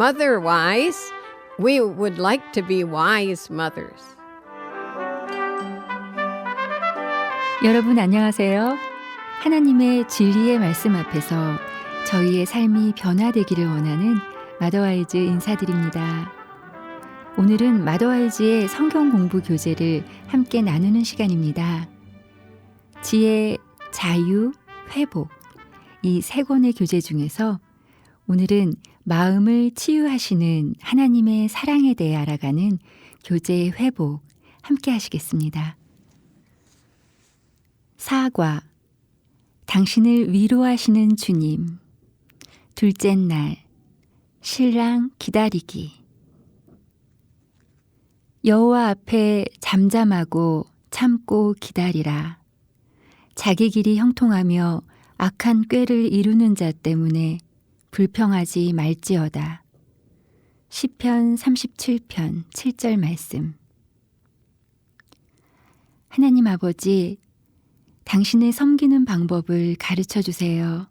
mother wise. We would like to be wise mothers. 여러분 안녕하세요. 하나님의 진리의 말씀 앞에서 저희의 삶이 변화되기를 원하는 마더와이즈 인사드립니다. 오늘은 마더와이즈의 성경 공부 교재를 함께 나누는 시간입니다. 지혜, 자유, 회복 이 세 권의 교재 중에서 오늘은 마음을 치유하시는 하나님의 사랑에 대해 알아가는 교재의 회복 함께 하시겠습니다. 사과. 당신을 위로하시는 주님. 둘째 날 신랑 기다리기. 여호와 앞에 잠잠하고 참고 기다리라. 자기 길이 형통하며 악한 꾀를 이루는 자 때문에 불평하지 말지어다. 시편 37편 7절 말씀 하나님 아버지 당신을 섬기는 방법을 가르쳐 주세요.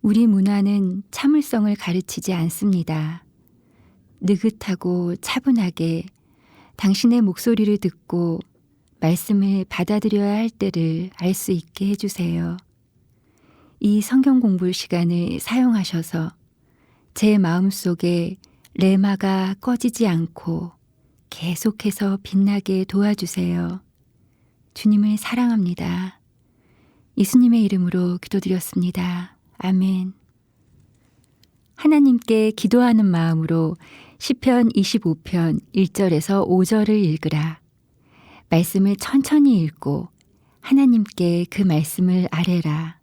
우리 문화는 참을성을 가르치지 않습니다. 느긋하고 차분하게 당신의 목소리를 듣고 말씀을 받아들여야 할 때를 알 수 있게 해주세요. 이 성경 공부 시간을 사용하셔서 제 마음 속에 레마가 꺼지지 않고 계속해서 빛나게 도와주세요. 주님을 사랑합니다. 예수님의 이름으로 기도드렸습니다. 아멘. 하나님께 기도하는 마음으로 시편 25편 1절에서 5절을 읽으라. 말씀을 천천히 읽고 하나님께 그 말씀을 아뢰라.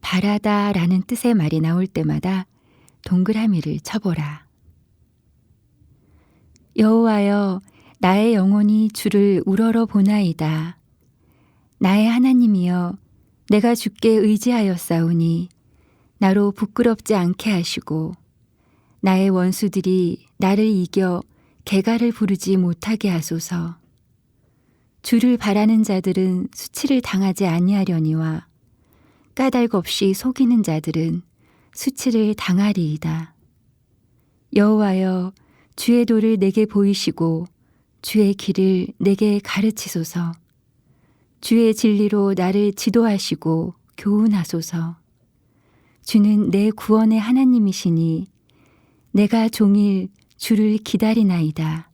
바라다 라는 뜻의 말이 나올 때마다 동그라미를 쳐보라. 여호와여, 나의 영혼이 주를 우러러 보나이다. 나의 하나님이여, 내가 주께 의지하였사오니 나로 부끄럽지 않게 하시고 나의 원수들이 나를 이겨 개가를 부르지 못하게 하소서. 주를 바라는 자들은 수치를 당하지 아니하려니와 까닭 없이 속이는 자들은 수치를 당하리이다. 여호와여 주의 도를 내게 보이시고 주의 길을 내게 가르치소서. 주의 진리로 나를 지도하시고 교훈하소서. 주는 내 구원의 하나님이시니 내가 종일 주를 기다리나이다.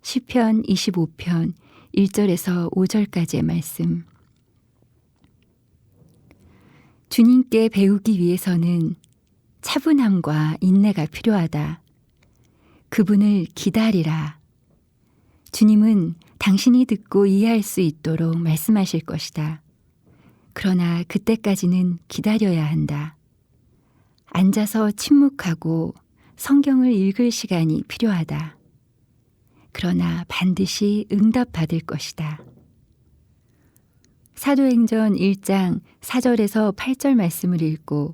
시편 25편 1절에서 5절까지의 말씀. 주님께 배우기 위해서는 차분함과 인내가 필요하다. 그분을 기다리라. 주님은 당신이 듣고 이해할 수 있도록 말씀하실 것이다. 그러나 그때까지는 기다려야 한다. 앉아서 침묵하고 성경을 읽을 시간이 필요하다. 그러나 반드시 응답받을 것이다. 사도행전 1장 4절에서 8절 말씀을 읽고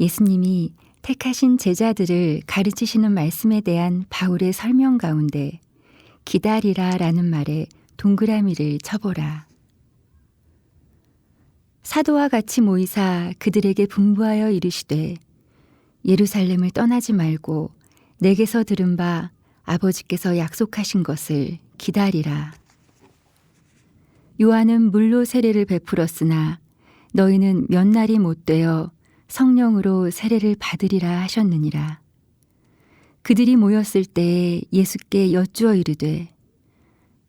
예수님이 택하신 제자들을 가르치시는 말씀에 대한 바울의 설명 가운데 기다리라 라는 말에 동그라미를 쳐보라. 사도와 같이 모이사 그들에게 분부하여 이르시되 예루살렘을 떠나지 말고 내게서 들은 바 아버지께서 약속하신 것을 기다리라. 요한은 물로 세례를 베풀었으나 너희는 몇 날이 못 되어 성령으로 세례를 받으리라 하셨느니라. 그들이 모였을 때에 예수께 여쭈어 이르되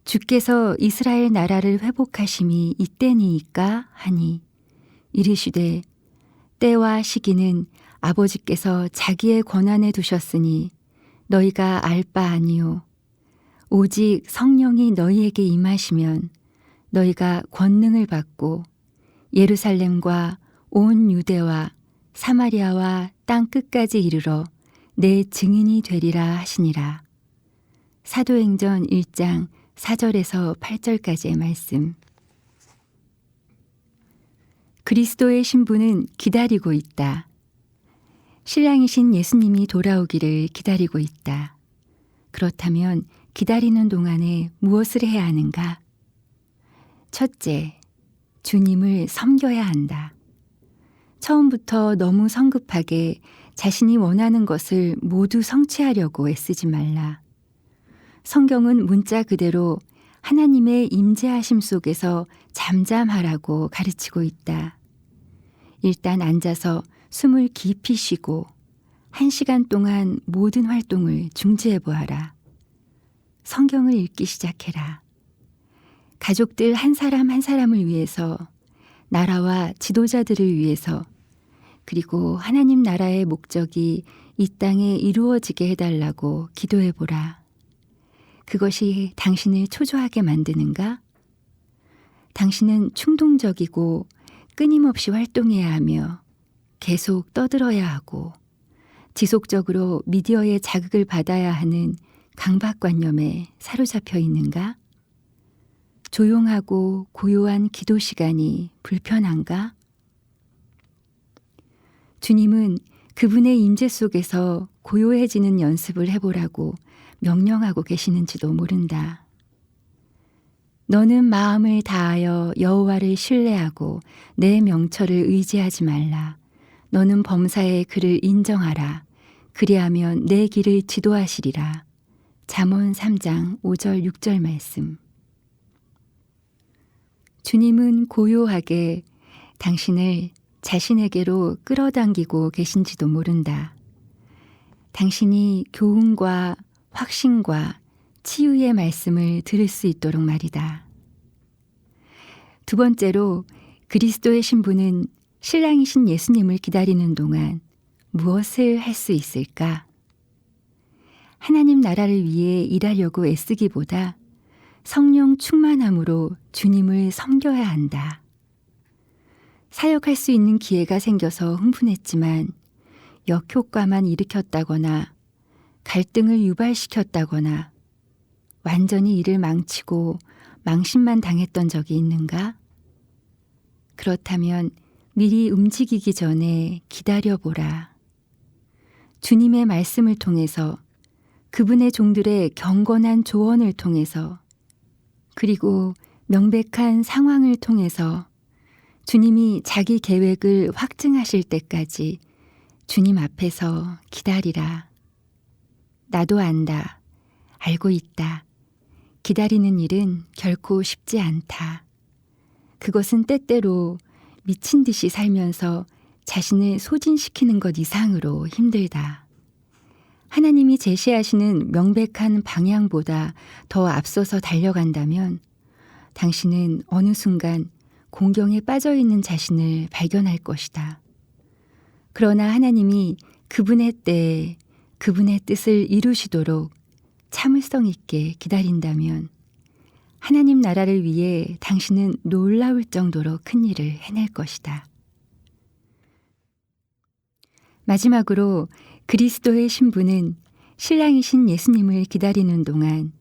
주께서 이스라엘 나라를 회복하심이 이때니이까 하니 이르시되 때와 시기는 아버지께서 자기의 권한에 두셨으니 너희가 알 바 아니요 오직 성령이 너희에게 임하시면 너희가 권능을 받고 예루살렘과 온 유대와 사마리아와 땅 끝까지 이르러 내 증인이 되리라 하시니라. 사도행전 1장 4절에서 8절까지의 말씀. 그리스도의 신부는 기다리고 있다. 신랑이신 예수님이 돌아오기를 기다리고 있다. 그렇다면 기다리는 동안에 무엇을 해야 하는가? 첫째, 주님을 섬겨야 한다. 처음부터 너무 성급하게 자신이 원하는 것을 모두 성취하려고 애쓰지 말라. 성경은 문자 그대로 하나님의 임재하심 속에서 잠잠하라고 가르치고 있다. 일단 앉아서 숨을 깊이 쉬고 한 시간 동안 모든 활동을 중지해 보아라. 성경을 읽기 시작해라. 가족들 한 사람 한 사람을 위해서, 나라와 지도자들을 위해서, 그리고 하나님 나라의 목적이 이 땅에 이루어지게 해달라고 기도해 보라. 그것이 당신을 초조하게 만드는가? 당신은 충동적이고 끊임없이 활동해야 하며 계속 떠들어야 하고 지속적으로 미디어의 자극을 받아야 하는 강박관념에 사로잡혀 있는가? 조용하고 고요한 기도 시간이 불편한가? 주님은 그분의 임재 속에서 고요해지는 연습을 해보라고 명령하고 계시는지도 모른다. 너는 마음을 다하여 여호와를 신뢰하고 내 명철을 의지하지 말라. 너는 범사의 그를 인정하라. 그리하면 내 길을 지도하시리라. 잠언 3장 5절 6절 말씀. 주님은 고요하게 당신을 자신에게로 끌어당기고 계신지도 모른다. 당신이 교훈과 확신과 치유의 말씀을 들을 수 있도록 말이다. 두 번째로 그리스도의 신부는 신랑이신 예수님을 기다리는 동안 무엇을 할 수 있을까? 하나님 나라를 위해 일하려고 애쓰기보다 성령 충만함으로 주님을 섬겨야 한다. 사역할 수 있는 기회가 생겨서 흥분했지만 역효과만 일으켰다거나 갈등을 유발시켰다거나 완전히 일을 망치고 망신만 당했던 적이 있는가? 그렇다면 미리 움직이기 전에 기다려보라. 주님의 말씀을 통해서 그분의 종들의 경건한 조언을 통해서 그리고 명백한 상황을 통해서 주님이 자기 계획을 확증하실 때까지 주님 앞에서 기다리라. 나도 안다. 알고 있다. 기다리는 일은 결코 쉽지 않다. 그것은 때때로 미친 듯이 살면서 자신을 소진시키는 것 이상으로 힘들다. 하나님이 제시하시는 명백한 방향보다 더 앞서서 달려간다면 당신은 어느 순간 공경에 빠져 있는 자신을 발견할 것이다. 그러나 하나님이 그분의 때에 그분의 뜻을 이루시도록 참을성 있게 기다린다면 하나님 나라를 위해 당신은 놀라울 정도로 큰 일을 해낼 것이다. 마지막으로 그리스도의 신부는 신랑이신 예수님을 기다리는 동안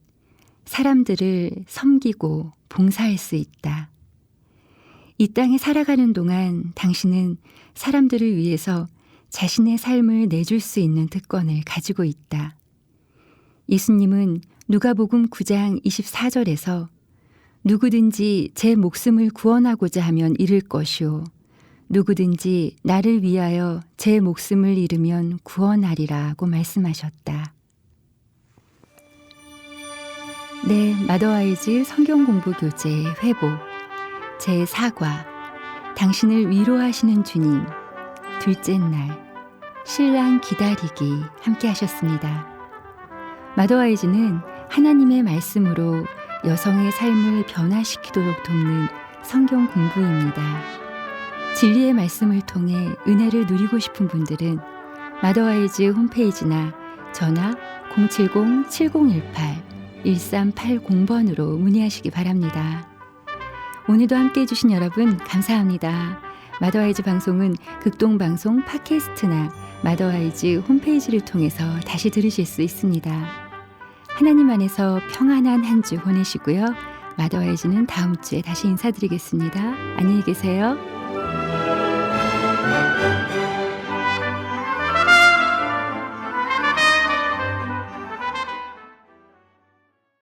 사람들을 섬기고 봉사할 수 있다. 이 땅에 살아가는 동안 당신은 사람들을 위해서 자신의 삶을 내줄 수 있는 특권을 가지고 있다. 예수님은 누가복음 9장 24절에서 누구든지 제 목숨을 구원하고자 하면 잃을 것이요 누구든지 나를 위하여 제 목숨을 잃으면 구원하리라고 말씀하셨다. 네, 마더와이즈 성경 공부 교재 회복 제 4과 당신을 위로하시는 주님 둘째 날 신랑 기다리기 함께 하셨습니다. 마더와이즈는 하나님의 말씀으로 여성의 삶을 변화시키도록 돕는 성경 공부입니다. 진리의 말씀을 통해 은혜를 누리고 싶은 분들은 마더와이즈 홈페이지나 전화 070-7018-1380번으로 문의하시기 바랍니다. 오늘도 함께 해주신 여러분 감사합니다. 마더와이즈 방송은 극동방송 팟캐스트나 마더와이즈 홈페이지를 통해서 다시 들으실 수 있습니다. 하나님 안에서 평안한 한 주 보내시고요. 마더와이즈는 다음 주에 다시 인사드리겠습니다. 안녕히 계세요.